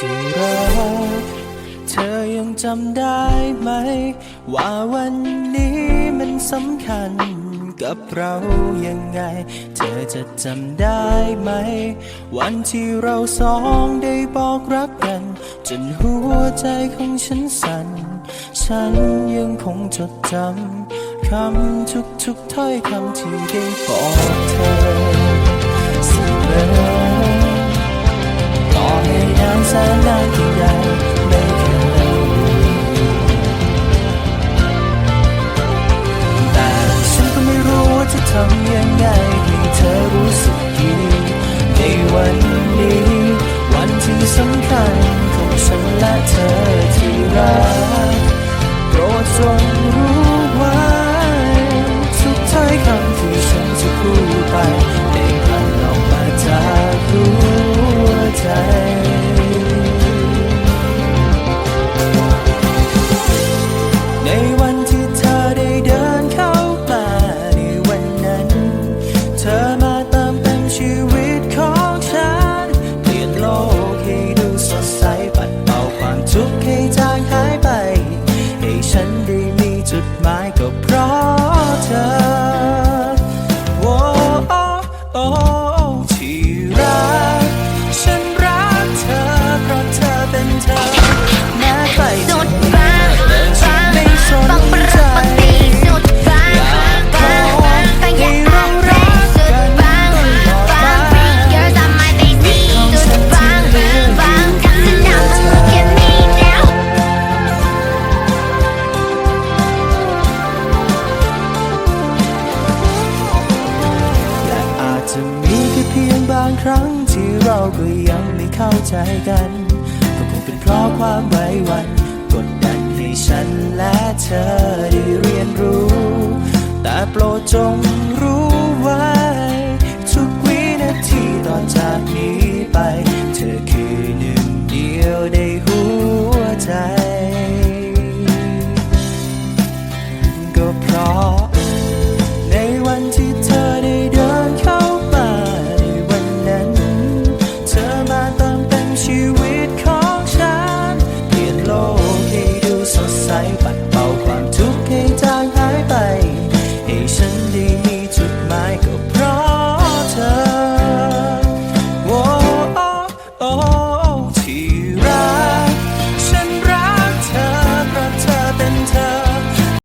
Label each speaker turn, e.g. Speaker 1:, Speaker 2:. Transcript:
Speaker 1: ที่รักเธอยังจำได้ไหม ว่าวันนี้มันสำคัญกับเรายังไง เธอจะจำได้ไหม วันที่เราสองได้บอกรักกัน จนหัวใจของฉันสั่น ฉันยังคงจดจำคำทุกๆถ้อยคำที่ได้บอกเธอ ที่ บางครั้งที่เราก็ยังไม่เข้าใจกัน ก็คงเป็นเพราะความไว้วัน กดดันให้ฉันและเธอได้เรียนรู้ แต่โปรดจงรู้ไว้ ทุกวินาทีตอนจากนี้ไป 爆款